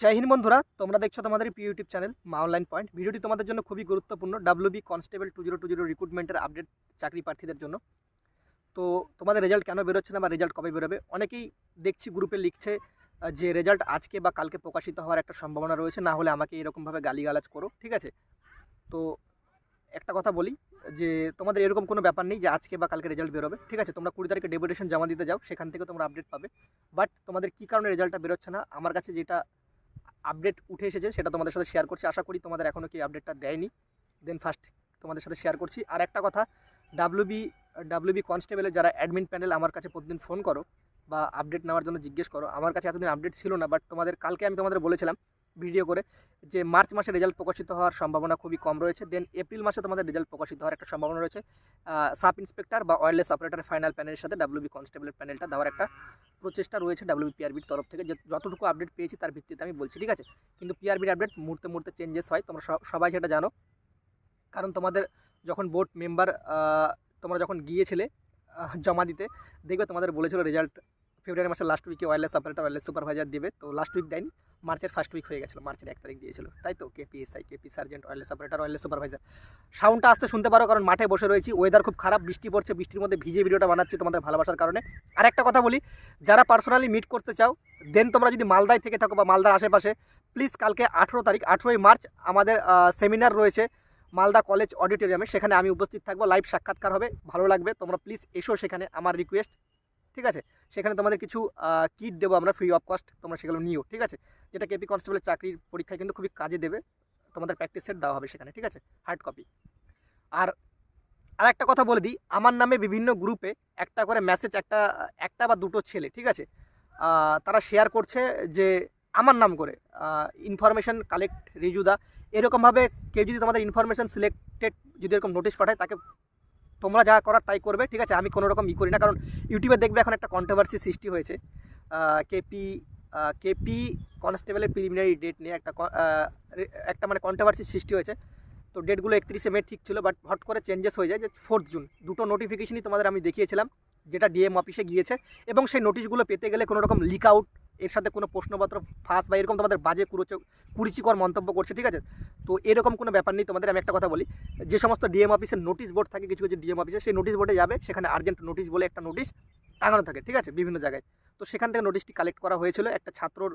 জয় হিন্দ বন্ধুরা, তোমরা দেখছ তোমাদের প্রিয় YouTube channel Maa online point. ভিডিওটি তোমাদের জন্য খুবই গুরুত্বপূর্ণ। WB constable two zero two zero রিক্রুটমেন্টের update চাকরি প্রার্থীদের জন্য। তো তোমাদের রেজাল্ট কেন বেরোচ্ছে না বা রেজাল্ট কবে বেরোবে? অনেকেই দেখছি গ্রুপে লিখছে যে রেজাল্ট আজকে বা কালকে প্রকাশিত হওয়ার একটা সম্ভাবনা রয়েছে, না হলে আমাকে এরকমভাবে গালিগালাজ করো, ঠিক আছে? তো একটা কথা বলি, যে তোমাদের এরকম কোনো ব্যাপার নেই যে আজকে বা কালকে রেজাল্ট বেরোবে, ঠিক আছে? তোমরা কুড়ি তারিখে ডেপুটেশন জমা দিতে যাও, সেখান থেকে তোমরা আপডেট পাবে। বাট তোমাদের কী কারণে রেজাল্টটা বেরোচ্ছে না? আমার কাছে যেটা আপডেট উঠে এসেছে, সেটা তোমাদের সাথে শেয়ার করছি। আশা করি তোমাদের এখনও কি আপডেটটা দেয়নি। দেন ফার্স্ট তোমাদের সাথে শেয়ার করছি। আর একটা কথা ডাব্লিউবি ডাব্লিউবি কনস্টেবলের যারা অ্যাডমিন প্যানেল আমার কাছে প্রতিদিন ফোন করো বা আপডেট নেওয়ার জন্য জিজ্ঞেস করো। আমার কাছে এতদিন আপডেট ছিল না বাট তোমাদের, কালকে আমি তোমাদের বলেছিলাম ভিডিও করে যে মার্চ মাসে রেজাল্ট প্রকাশিত হওয়ার সম্ভাবনা খুবই কম রয়েছে। দেন এপ্রিল মাসে তোমাদের রেজাল্ট প্রকাশিত হওয়ার একটা সম্ভাবনা রয়েছে। সাব ইন্সপেক্টর বা ওয়্যারলেস অপারেটর ফাইনাল প্যানেলের সাথে ডাব্লিউবি কনস্টেবলের প্যানেলটা দেওয়ার একটা প্রচেষ্টা রয়েছে ডাব্লিউবি পিআরবির তরফ থেকে। যে যতটুকু আপডেট পেয়েছি তার ভিত্তিতে আমি বলছি, ঠিক আছে? কিন্তু পিআরবির আপডেট মুহূর্তে মুহূর্তে চেঞ্জেস হয়, তোমরা সবাই সেটা জানো। কারণ তোমাদের যখন বোর্ড মেম্বার তোমরা যখন গিয়েছিলে জমা দিতে, দেখবে তোমাদের বলেছিল রেজাল্ট ফেব্রুয়ারি মাসের লাস্ট উইকে ওয়্যারলেস অপারেটর ওয়্যারলেস সুপারভাইজার দেবে। তো লাস্ট উইক দেয়নি, মার্চের ফার্স্ট উইক হয়ে গেছিল, মার্চের এক তারিখ দিয়েছিল। তাই তো? KPSI KP sergeant wireless operator wireless supervisor সাউন্ডটা আসতে শুনতে পারো, কারণ মাঠে বসে রয়েছি ওয়েদার খুব খারাপ, বৃষ্টি পড়ছে, বৃষ্টির মধ্যে ভিজে ভিডিওটা বানাচ্ছি তোমাদের ভালোবাসার কারণে। আর একটা কথা বলি, যারা পার্সোনালি মিট করতে চাও দেন তোমরা যদি মালদায় থেকে থাকো বা মালদার আশেপাশে প্লিজ কালকে আঠেরো তারিখ, আঠেরোই মার্চ আমাদের সেমিনার রয়েছে মালদা কলেজ অডিটোরিয়ামে সেখানে আমি উপস্থিত থাকব লাইভ সাক্ষাৎকার হবে, ভালো লাগবে। তোমরা প্লিজ এসো সেখানে, আমার রিকোয়েস্ট ঠিক আছে? সেখানে তোমাদের কিছু কিট দেবো আমরা ফ্রি অফ কস্ট তোমরা সেগুলো নিও, ঠিক আছে? যেটা কেপি কনস্টেবলের চাকরির পরীক্ষায় কিন্তু খুবই কাজে দেবে, তোমাদের প্র্যাকটিস সেট দেওয়া হবে সেখানে, ঠিক আছে? হার্ড কপি আর আর একটা কথা বলে দিই, আমার নামে বিভিন্ন গ্রুপে একটা করে মেসেজ একটা একটা বা দুটো ছেলে, ঠিক আছে? তারা শেয়ার করছে যে, আমার নাম করে ইনফরমেশন কালেক্ট রিজুদা এরকমভাবে কেউ যদি তোমাদের ইনফরমেশন সিলেক্টেড যদি এরকম নোটিশ পাঠায়, তাকে তোমরা যা করার তাই করবে, ঠিক আছে? আমি কোনো রকম ই করি না, কারণ ইউটিউবে দেখবে এখন একটা কন্ট্রোভার্সি সৃষ্টি হয়েছে। কেপি কেপি কনস্টেবলের প্রিলিমিনারি ডেট নিয়ে একটা একটা মানে কন্ট্রোভার্সি সৃষ্টি হয়েছে। তো ডেটগুলো একত্রিশে মে ঠিক ছিল বাট হট করে চেঞ্জেস হয়ে যায় যে ফোর্থ জুন দুটো নোটিফিকেশনই তোমাদের আমি দেখিয়েছিলাম, যেটা ডিএম অফিসে গিয়েছে, এবং সেই নোটিশগুলো পেতে গেলে কোনো রকম লিক আউট এর সাথে কোনো প্রশ্নপত্র ফাঁস বা এরকম তোমাদের বাজে কুরুচ কুরুচিকর মন্তব্য করছে, ঠিক আছে? তো এরকম কোনো ব্যাপার নেই, তোমাদের আমি একটা কথা বলি। যে সমস্ত ডিএম অফিসের নোটিশ বোর্ড থাকে, কিছু কিছু ডিএম অফিসে সেই নোটিশ বোর্ডে যাবে, সেখানে আর্জেন্ট নোটিশ বলে একটা নোটিশ টাঙানো থাকে, ঠিক আছে? বিভিন্ন জায়গায়। তো সেখান থেকে নোটিশটি কালেক্ট করা হয়েছিল, একটা ছাত্রর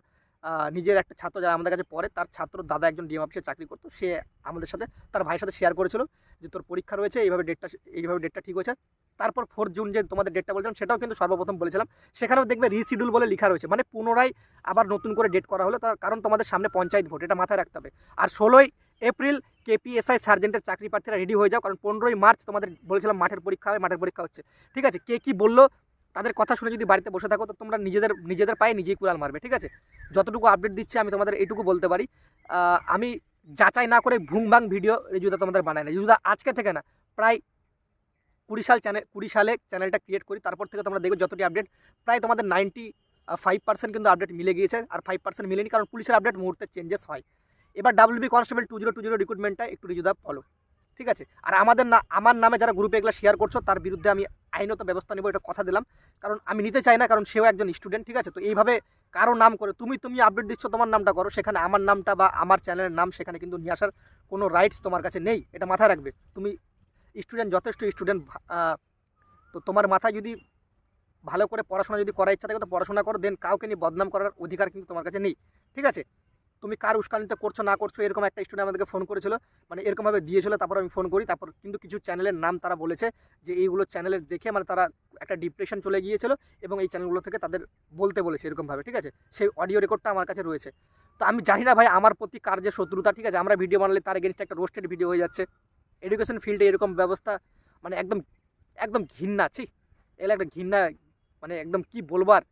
নিজের একটা ছাত্র যারা আমাদের কাছে পড়ে, তার ছাত্র দাদা একজন ডিএম অফিসে চাকরি করতো, সে আমাদের সাথে, তার ভাইয়ের সাথে শেয়ার করেছিল যে তোর পরীক্ষা রয়েছে, এইভাবে ডেটটা এইভাবে ডেটটা ঠিক হয়েছে। তারপর ফোর্থ জুন যে তোমাদের ডেটটা বলছিলাম, সেটাও কিন্তু সর্বপ্রথম বলেছিলাম। সেখানেও দেখবে রিশিডিউল বলে লেখা রয়েছে। মানে পুনরায় আবার নতুন করে ডেট করা হলো, তার কারণ তোমাদের সামনে পঞ্চায়েত ভোট, এটা মাথায় রাখতে হবে। আর ষোলোই এপ্রিল কেপিএসআই সার্জেন্টের চাকরি প্রার্থীরা রেডি হয়ে যাও, কারণ পনেরোই মার্চ তোমাদের বলেছিলাম মাঠের পরীক্ষা হবে, মাঠের পরীক্ষা হচ্ছে। ঠিক আছে? কে কী বলল, তাদের কথা শুনে যদি বাড়িতে বসে থাকো, তো তোমরা নিজেদের নিজেদের পায়ে নিজেই কুড়াল মারবে, ঠিক আছে? যতটুকু আপডেট দিচ্ছি, আমি তোমাদের এইটুকু বলতে পারি। আমি যাচাই না করে ভুং ভাং ভিডিও রিজুদা তোমাদের বানায় না। রিজুদা আজকে থেকে না, প্রায় কুড়ি সাল চ্যানেল কুড়ি সালে চ্যানেলটা ক্রিয়েট করি, তারপর থেকে তোমরা দেখবে যতটি আপডেট প্রায় তোমাদের নাইনটি ফাইভ পার্সেন্ট কিন্তু আপডেট মিলে গিয়েছে, আর ফাইভ পার্সেন্ট মিলেনি কারণ পুলিশের আপডেট মুহূর্তে চেঞ্জেস হয়। এবার WB constable two zero two zero রিক্রুটমেন্টটা একটু রিজুদা ফলো ঠিক আছে? আর আমাদের না, আমার নামে যারা গ্রুপে এগুলো শেয়ার করছ, তার বিরুদ্ধে আমি আইনত ব্যবস্থা নেব, এটা কথা দিলাম, কারণ আমি নিতে চাই না, কারণ সেও একজন স্টুডেন্ট ঠিক আছে? তো এইভাবে কারও নাম করে, তুমি তুমি আপডেট দিচ্ছ, তোমার নামটা করো, সেখানে আমার নামটা বা আমার চ্যানেলের নাম সেখানে কিন্তু নিয়ে আসার কোনো রাইটস তোমার কাছে নেই, এটা মাথায় রাখবে। তুমি স্টুডেন্ট, যথেষ্ট স্টুডেন্ট তো তোমার মাথায় যদি ভালো করে পড়াশোনা যদি করার ইচ্ছা থাকে, তো পড়াশোনা করো দেন কাউকে নিয়ে বদনাম করার অধিকার কিন্তু তোমার কাছে নেই। ঠিক আছে? তুমি কার উস্কানিতে করছ, না করছ, এরকম একটা স্টুডেন্ট আমাদেরকে ফোন করেছিল মানে এরকমভাবে দিয়েছিল, তারপর আমি ফোন করি, তারপর কিন্তু কিছু চ্যানেলের নাম তারা বলেছে, যে এইগুলো চ্যানেলের দেখে মানে তারা একটা ডিপ্রেশন চলে গিয়েছিল এবং এই চ্যানেলগুলো থেকে তাদের বলতে বলেছে এরকমভাবে, ঠিক আছে? সেই অডিও রেকর্ডটা আমার কাছে রয়েছে। তো আমি জানি না ভাই, আমার প্রতি কার যে শত্রুতা, ঠিক আছে? আমরা ভিডিও বানালে তার এগেনস্টে একটা রোস্টেড ভিডিও হয়ে যাচ্ছে। এডুকেশন ফিল্ডে এরকম ব্যবস্থা মানে একদম একদম ঘৃণা, ছি, এগুলো একটা ঘৃণা মানে একদম কি বলব আর?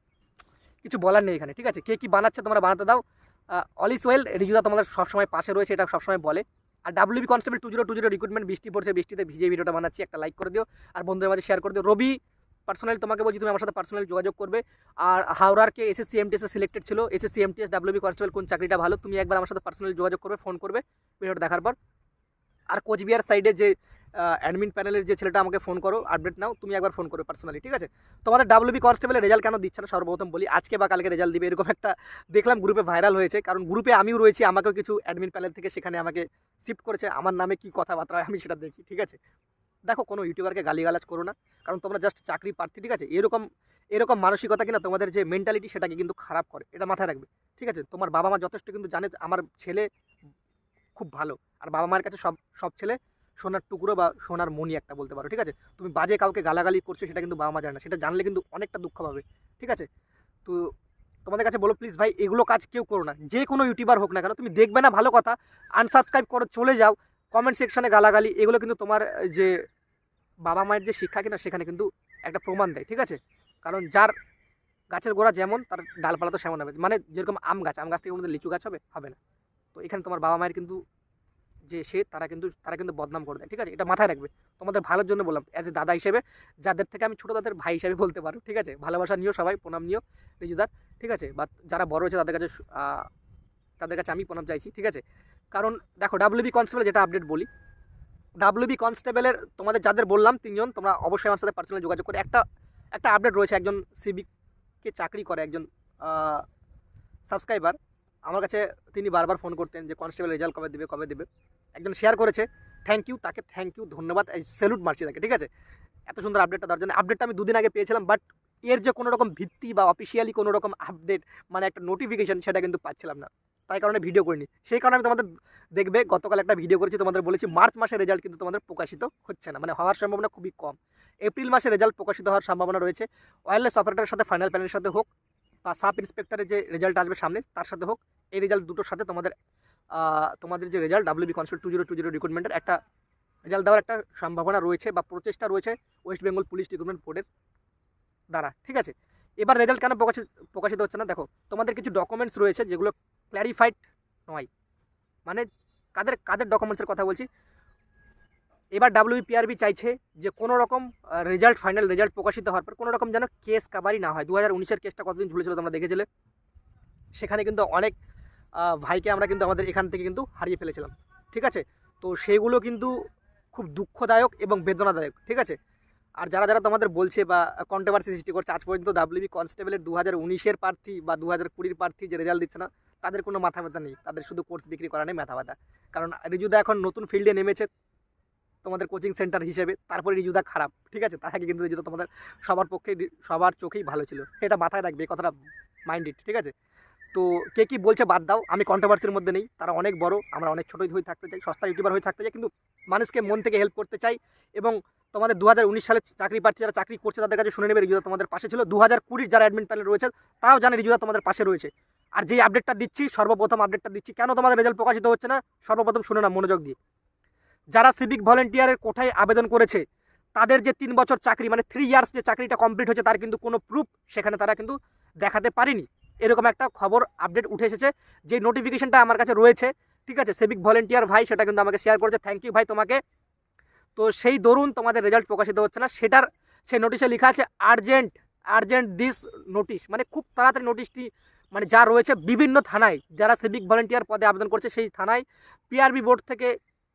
কিছু বলার নেই এখানে, ঠিক আছে? কে কী বানাচ্ছে তোমরা বানাতে দাও। অল ইস ওয়েল রিজুদা তোমাদের সবসময় পাশে রয়েছে, এটা সবসময় বলে। আর WB constable two zero two zero recruitment বৃষ্টি পড়ছে, বৃষ্টিতে ভিজে ভিডিওটা বানাচ্ছি, একটা লাইক করে দিও। আর বন্ধুদের মাঝে শেয়ার করে দিও। রবি পার্সোনালি তোমাকে বলছি, তুমি আমার সাথে পার্সোনালি যোগাযোগ করবে। আর হাওড়ারকে এসএসসি এমটিএসে সিলেক্টেড ছিল এসএসসি এমটিএস ডাব্লিউবি কনস্টেবল কোন চাকরিটা ভালো, তুমি একবার আমার সাথে পার্সোনালি যোগাযোগ করবে ফোন করবে ভিডিওটা দেখার পর। আর কোচবিহার সাইডে যে অ্যাডমিন প্যানেলের যে ছেলেটা আমাকে ফোন করো আপডেট নাও, তুমি একবার ফোন করো পার্সোনালি ঠিক আছে? তোমাদের ডাব্লিউবি কনস্টেবলের রেজাল্ট কেন দিচ্ছে না সর্বপ্রথম বলি? আজকে বা কালকে রেজাল্ট দিবে, এরকম একটা দেখলাম গ্রুপে ভাইরাল হয়েছে, কারণ গ্রুপে আমিও রয়েছি, আমাকেও কিছু অ্যাডমিন প্যানেল থেকে সেখানে আমাকে শিফট করেছে, আমার নামে কি কথাবার্তা হয় আমি সেটা দেখি, ঠিক আছে? দেখো, কোনো ইউটিউবারকে গালিগালাজ করো না, কারণ তোমরা জাস্ট চাকরি প্রার্থী, ঠিক আছে? এরকম এরকম মানসিকতা কিনা তোমাদের যে মেন্টালিটি সেটাকে কিন্তু খারাপ করে, এটা মাথায় রাখবে, ঠিক আছে? তোমার বাবা মা যথেষ্ট কিন্তু জানে, আমার ছেলে খুব ভালো আর বাবা মায়ের কাছে সব সব ছেলে সোনার টুকরো বা সোনার মনি একটা বলতে পারো, ঠিক আছে? তুমি বাজে কাউকে গালাগালি করছ সেটা কিন্তু বাবা মা জানে না, সেটা জানলে কিন্তু অনেকটা দুঃখ পাবে, ঠিক আছে? তো তোমাদের কাছে বলো প্লিজ ভাই, এগুলো কাজ কেউ করো না, যে কোনো ইউটিউবার হোক না কেন, তুমি দেখবে না ভালো কথা আনসাবস্ক্রাইব করে, চলে যাও কমেন্ট সেকশানে গালাগালি, এগুলো কিন্তু তোমার যে বাবা মায়ের যে শিক্ষা কিনা সেখানে কিন্তু একটা প্রমাণ দেয়, ঠিক আছে? কারণ যার গাছের গোড়া যেমন, তার ডালপালা তো সেমন হবে মানে যেরকম আম গাছ আম গাছ থেকে লিচু গাছ হবে হবে না। তো এখানে তোমার বাবা মায়ের কিন্তু যে সে, তারা কিন্তু তারা কিন্তু বদনাম করে দেয়, ঠিক আছে? এটা মাথায় রাখবে। তোমাদের ভালোর জন্য বললাম অ্যাজ এ দাদা হিসেবে, যাদের থেকে আমি ছোটো, তাদের ভাই হিসেবে বলতে পারো, ঠিক আছে? ভালোবাসা নিও সবাই, প্রণাম নিও, রিজুদার, ঠিক আছে? বা যারা বড় হয়েছে তাদের কাছে তাদের কাছে আমি প্রণাম চাইছি, ঠিক আছে? কারণ, দেখো ডাব্লিউবি কনস্টেবল যেটা আপডেট বলি ডাব্লিউবি কনস্টেবলের তোমাদের যাদের বললাম তিনজন, তোমরা অবশ্যই আমার সাথে পার্সোনালি যোগাযোগ করে। একটা একটা আপডেট রয়েছে, একজন সিভিককে চাকরি করে, একজন সাবস্ক্রাইবার আমার কাছে তিনি বারবার ফোন করতেন যে কনস্টেবল রেজাল্ট কবে দেবে কবে দেবে। একজন শেয়ার করেছে। থ্যাংক ইউ তাকে থ্যাংক ইউ ধন্যবাদ স্যালুট মারছি তাকে, ঠিক আছে? এত সুন্দর আপডেটটা দেওয়ার জন্য। আপডেটটা আমি দুদিন আগে পেয়েছিলাম বাট এর যে কোনো রকম ভিত্তি বা অফিসিয়ালি কোনো রকম আপডেট মানে একটা নোটিফিকেশন সেটা কিন্তু পাচ্ছিলাম না। তাই কারণে ভিডিও করিনি। সেই কারণে আমি তোমাদের দেখবে, গতকাল একটা ভিডিও করেছি, তোমাদের বলেছি, মার্চ মাসের রেজাল্ট কিন্তু তোমাদের প্রকাশিত হচ্ছে না মানে হওয়ার সম্ভাবনা খুবই কম। এপ্রিল মাসে রেজাল্ট প্রকাশিত হওয়ার সম্ভাবনা রয়েছে। ওয়্যারলেস অপারেটরের সাথে ফাইনাল প্যানেলের সাথে হোক, বা সাব ইন্সপেক্টরের যে রেজাল্ট আসবে সামনে, তার সাথে হোক, এই রেজাল্ট দুটোর সাথে তোমাদের তোমাদের যে result WB constable two zero two zero রিক্রুটমেন্টের একটা রেজাল্ট দেওয়ার একটা সম্ভাবনা রয়েছে বা প্রচেষ্টা রয়েছে ওয়েস্ট বেঙ্গল পুলিশ রিক্রুটমেন্ট বোর্ডের দ্বারা, ঠিক আছে? এবার রেজাল্ট কেন প্রকাশিত প্রকাশিত হচ্ছে না? দেখো, তোমাদের কিছু ডকুমেন্টস রয়েছে যেগুলো ক্ল্যারিফাইড নয়। মানে কাদের কাদের ডকুমেন্টসের কথা বলছি? এবার ডাব্লিউপিআরবি চাইছে যে কোনো রকম রেজাল্ট ফাইনাল রেজাল্ট প্রকাশিত হওয়ার পর কোনো রকম যেন কেস কাবারি না হয়। দু হাজার উনিশের কেসটা কতদিন ঝুলেছিল তোমরা দেখেছিলে? সেখানে কিন্তু অনেক ভাইকে আমরা কিন্তু আমাদের এখান থেকে কিন্তু হারিয়ে ফেলেছিলাম, ঠিক আছে? তো সেগুলো কিন্তু খুব দুঃখদায়ক এবং বেদনাদায়ক, ঠিক আছে? আর যারা যারা তোমাদের বলছে বা কন্ট্রোভার্সি সৃষ্টি করছে, আজ পর্যন্ত ডাব্লিউবি কনস্টেবলের দু হাজার উনিশের প্রার্থী বা দু হাজার কুড়ির প্রার্থী যে রেজাল্ট দিচ্ছে না, তাদের কোনো মাথা ব্যথা নেই। তাদের শুধু কোর্স বিক্রি করা নেই মাথা ব্যথা। কারণ রিজুদা এখন নতুন ফিল্ডে নেমেছে তোমাদের কোচিং সেন্টার হিসেবে, তারপরে রিজুদা খারাপ, ঠিক আছে? তার আগে কিন্তু রিজুদা তোমাদের সবার পক্ষে সবার চোখেই ভালো ছিল। এটা মাথায় রাখবে কথাটা মাইন্ডেড ঠিক আছে? তো কে কি বলছে বাদ দাও, আমি কন্ট্রোভার্সির মধ্যে নেই, তারা অনেক বড়, আমরা অনেক ছোটোই হয়ে থাকতে চাই, সস্তা ইউটিউবার হয়ে থাকতে চাই, কিন্তু মানুষকে মন থেকে হেল্প করতে চাই এবং তোমাদের দু হাজার উনিশ সালে চাকরি প্রার্থী যারা চাকরি করছে তাদের কাছে শুনে নেবে, রিজুদা তোমাদের পাশে ছিল দু হাজার কুড়ির যারা অ্যাডমিট প্যানেল রয়েছে, তারাও জানে রিজুদা তোমাদের পাশে রয়েছে। আর যেই আপডেটটা দিচ্ছি, সর্বপ্রথম আপডেটটা দিচ্ছি, কেন তোমাদের রেজাল্ট প্রকাশিত হচ্ছে না, সর্বপ্রথম শুনে না মনোযোগ দিয়ে। যারা সিভিক ভলেন্টিয়ারের কোঠায় আবেদন করেছে, তাদের যে তিন বছর চাকরি মানে থ্রি ইয়ার্স যে চাকরিটা কমপ্লিট হয়েছে, তার কিন্তু কোনো প্রুফ সেখানে তারা কিন্তু দেখাতে পারেনি। এরকম একটা খবর আপডেট উঠে এসেছে, যে নোটিফিকেশনটা আমার কাছে রয়েছে, ঠিক আছে? সিভিক ভলেন্টিয়ার ভাই সেটা কিন্তু আমাকে শেয়ার করেছে থ্যাংক ইউ ভাই তোমাকে। তো সেই দরুন তোমাদের রেজাল্ট প্রকাশিত হচ্ছে না, সেটার, সেই নোটিশে লেখা আছে আর্জেন্ট আর্জেন্ট দিস নোটিশ মানে খুব তাড়াতাড়ি নোটিশটি মানে যা রয়েছে বিভিন্ন থানায়, যারা সিভিক ভলেন্টিয়ার পদে আবেদন করছে সেই থানায় পিআরবি বোর্ড থেকে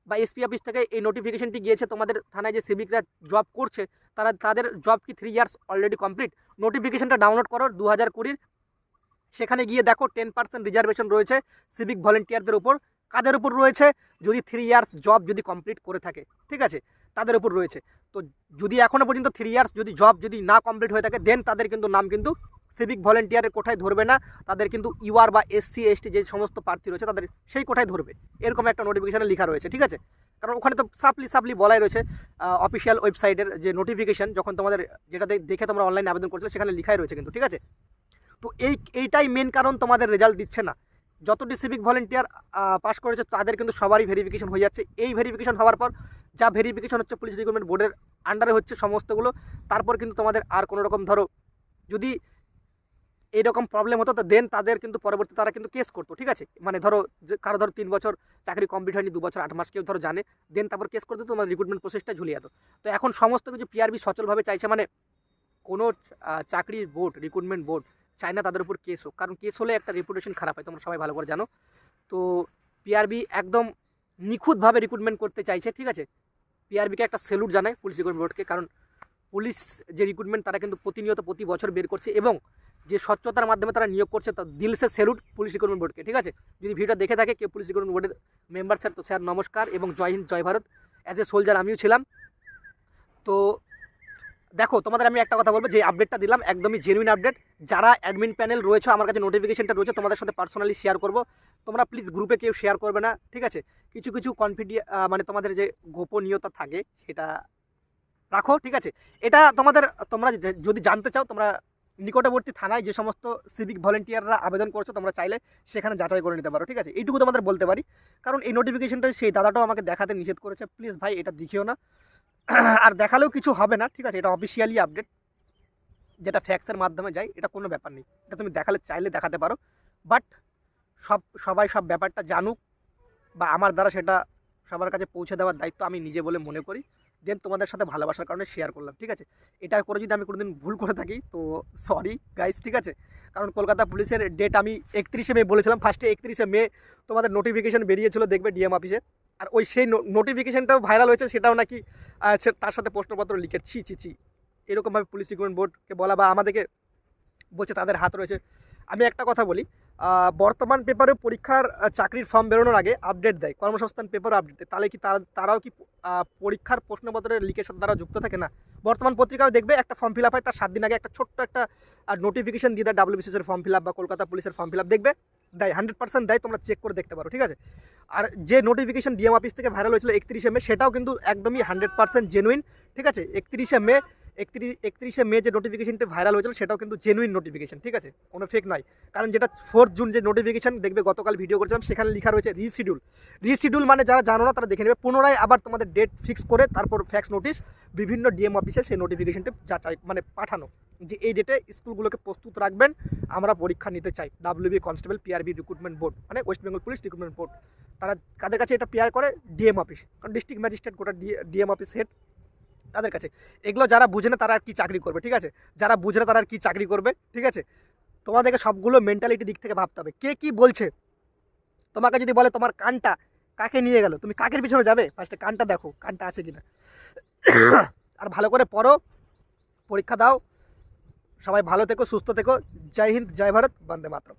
বা এসপি অফিস থেকে এই নোটিফিকেশনটি গিয়েছে, তোমাদের থানায় যে সিভিকরা জব করছে, তারা, তাদের জব কি থ্রি ইয়ার্স অলরেডি কমপ্লিট নোটিফিকেশনটা ডাউনলোড করো, দু হাজার কুড়ির সেখানে গিয়ে দেখো টেন পার্সেন্ট রিজার্ভেশন রয়েছে সিভিক ভলেন্টিয়ারদের উপর। কাদের উপর রয়েছে? যদি থ্রি ইয়ার্স জব যদি কমপ্লিট করে থাকে, ঠিক আছে? তাদের উপর রয়েছে। তো যদি এখনও পর্যন্ত থ্রি ইয়ার্স যদি জব যদি না কমপ্লিট হয়ে থাকে দেন তাদের কিন্তু নাম কিন্তু সিভিক ভলেন্টিয়ারের কোঠায় ধরবে না। তাদের কিন্তু ইউআর বা এসসি এসটি যে সমস্ত প্রার্থী রয়েছে, তাদের সেই কোঠায় ধরবে। এরকম একটা নোটিফিকেশানে লেখা রয়েছে, ঠিক আছে? কারণ ওখানে তো সাপলি সাপলি বলাই রয়েছে অফিসিয়াল ওয়েবসাইটের যে নোটিফিকেশন যখন তোমাদের যেটাতে দেখে তোমরা অনলাইনে আবেদন করছিলে, সেখানে লেখাই রয়েছে কিন্তু, ঠিক আছে? তো এই, এইটাই মেন কারণ তোমাদের রেজাল্ট দিচ্ছে না। যতটি সিভিক ভলেন্টিয়ার পাস করেছে, তাদের কিন্তু সবারই ভেরিফিকেশন হয়ে যাচ্ছে। এই ভেরিফিকেশন হওয়ার পর, যা ভেরিফিকেশন হচ্ছে পুলিশ রিক্রুটমেন্ট বোর্ডের আন্ডারে হচ্ছে সমস্তগুলো, তারপর কিন্তু তোমাদের আর কোনো রকম ধরো, যদি এইরকম প্রবলেম হতো, তো দেন তাদের কিন্তু পরবর্তী তারা কিন্তু কেস করতো, ঠিক আছে? মানে ধরো, যে কারও ধরো তিন বছর চাকরি কমপ্লিট হয়নি, দু বছর, আট মাস কেউ ধরো জানে দেন তারপর কেস করতে তোমার রিক্রুটমেন্ট প্রসেসটা ঝুলিয়ে যেত। তো এখন সমস্ত কিছু পিআরবি সচলভাবে চাইছে মানে কোনো চাকরির বোর্ড রিক্রুটমেন্ট বোর্ড চায় না তাদের উপর কেস হোক। কারণ কেস হলে একটা রেপুটেশন খারাপ হয়, তোমরা সবাই ভালো করে জানো। তো পিআরবি একদম নিখুঁতভাবে রিক্রুটমেন্ট করতে চাইছে, ঠিক আছে? পিআরবিকে একটা সেলুট জানায় পুলিশ রিক্রুটমেন্ট বোর্ডকে কারণ পুলিশ যে রিক্রুটমেন্ট তারা কিন্তু প্রতিনিয়ত প্রতি বছর বের করছে এবং যে স্বচ্ছতার মাধ্যমে তারা নিয়োগ করছে তা দিলসে সেলুট পুলিশ রিক্রুটমেন্ট বোর্ডকে ঠিক আছে? যদি ভিডিও দেখে থাকে, কেউ পুলিশ রিক্রুটমেন্ট বোর্ডের মেম্বার স্যার তো স্যার নমস্কার এবং জয় হিন্দ, জয় ভারত। অ্যাজ এ সোলজার আমিও ছিলাম। তো দেখো, তোমাদের আমি একটা কথা বলব, যে আপডেটটা দিলাম, একদমই জেনুইন আপডেট যারা অ্যাডমিন প্যানেল রয়েছে, আমার কাছে নোটিফিকেশনটা রয়েছে, তোমাদের সাথে পার্সোনালি শেয়ার করব। তোমরা প্লিজ গ্রুপে কেউ শেয়ার করবে না, ঠিক আছে? কিছু কিছু কনফিডিয়া মানে তোমাদের যে গোপনীয়তা থাকে, সেটা রাখো, ঠিক আছে? এটা তোমাদের, তোমরা যদি জানতে চাও, তোমরা নিকটবর্তী থানায় যে সমস্ত সিভিক ভলেন্টিয়াররা আবেদন করছ, তোমরা চাইলে সেখানে যাচাই করে নিতে পারো, ঠিক আছে? এইটুকু তোমাদের বলতে পারি। কারণ এই নোটিফিকেশনটা সেই দাদাটাও আমাকে দেখাতে নিষেধ করেছে। প্লিজ ভাই, এটা দেখিও না। আর দেখালেও কিছু হবে না, ঠিক আছে? এটা অফিসিয়ালি আপডেট যেটা ফ্যাক্সের মাধ্যমে যায়, এটা কোনো ব্যাপার নেই। এটা তুমি দেখালে, চাইলে দেখাতে পারো। বাট সব, সবাই সব ব্যাপারটা জানুক, বা আমার দ্বারা সেটা সবার কাছে পৌঁছে দেওয়ার দায়িত্ব আমি নিজে বলে মনে করি। দেন তোমাদের সাথে ভালোবাসার কারণে শেয়ার করলাম, ঠিক আছে? এটা করে যদি আমি কোনোদিন ভুল করে থাকি, তো সরি গাইস ঠিক আছে? কারণ কলকাতা পুলিশের ডেট আমি একত্রিশে মে বলেছিলাম ফার্স্টে একত্রিশে মে তোমাদের নোটিফিকেশন বেরিয়েছিল, দেখবে ডিএম অফিসে আর ওই সেই নোটিফিকেশানটাও ভাইরাল হয়েছে, সেটাও নাকি তার সাথে প্রশ্নপত্র লিখের ছি ছি ছি। এরকমভাবে পুলিশ রিক্রুটমেন্ট বোর্ডকে বলা বা আমাদেরকে বলছে, তাদের হাত রয়েছে। আমি একটা কথা বলি বর্তমান পেপারে পরীক্ষার চাকরির ফর্ম বেরোনোর আগে আপডেট দেয়, কর্মসংস্থান পেপারও আপডেট দেয়। তাহলে কি তারা, তারাও কি পরীক্ষার প্রশ্নপত্রের লিকের সাথে তারা যুক্ত থাকে? না। বর্তমান পত্রিকাও দেখবে, একটা ফর্ম ফিল আপ হয়, তার সাত দিন আগে একটা ছোট্ট একটা নোটিফিকেশন দিয়ে দেয় ডাব্লিউবিসিএস এর ফর্ম ফিল আপ বা কলকাতা পুলিশের ফর্ম ফিল আপ দেখবে দেয় হান্ড্রেড পার্সেন্ট দেয়, তোমরা চেক করে দেখতে পারো, ঠিক আছে? আর যে নোটিফিকেশন ডিএম অফিস থেকে ভাইরাল হয়েছিল একত্রিশে মে, সেটাও কিন্তু একদমই হান্ড্রেড পার্সেন্ট জেনুইন ঠিক আছে? একত্রিশে মে একত্রিশ একত্রিশে মে যে নোটিফিকেশনটা ভাইরাল হয়েছিল, সেটাও কিন্তু জেনুইন নোটিফিকেশন ঠিক আছে? কোনো ফেক নয়। কারণ যেটা ফোর্থ জুন যে নোটিফিকেশন দেখবে গতকাল ভিডিও করেছিলাম, সেখানে লেখা রয়েছে রিশিডিউল রিশিডিউল মানে যারা জানো না, তারা দেখে নেবে। পুনরায় আবার তোমাদের ডেট ফিক্স করে তারপর ফ্যাক্স নোটিশ বিভিন্ন ডিএম অফিসে সেই নোটিফিকেশনটা যাচাই মানে পাঠানো। যে এই ডেটে স্কুলগুলোকে প্রস্তুত রাখবেন, আমরা পরীক্ষা নিতে চাই। WB constable PRB recruitment board মানে West Bengal police recruitment board তারা কাদের কাছে এটা পিআর করে? ডিএম অফিস কারণ ডিস্ট্রিক্ট ম্যাজিস্ট্রেট গোটা ডিএম অফিস হেড তাদের কাছে। এগুলো যারা বুঝে না তারা আর কি চাকরি করবে, ঠিক আছে? যারা বুঝে না তারা আর কি চাকরি করবে, ঠিক আছে? তোমাদেরকে সবগুলো মেন্টালিটি দিক থেকে ভাবতে হবে। কে কি বলছে? তোমাকে যদি বলে তোমার কানটা কাকে নিয়ে গেল, তুমি কাকের পিছনে যাবে? ফার্স্টে কানটা দেখো, কানটা আছে কিনা। আর ভালো করে পড়ো, পরীক্ষা দাও। সবাই ভালো থেকো, সুস্থ থেকো। জয় হিন্দ, জয় ভারত, বন্দে মাতরম।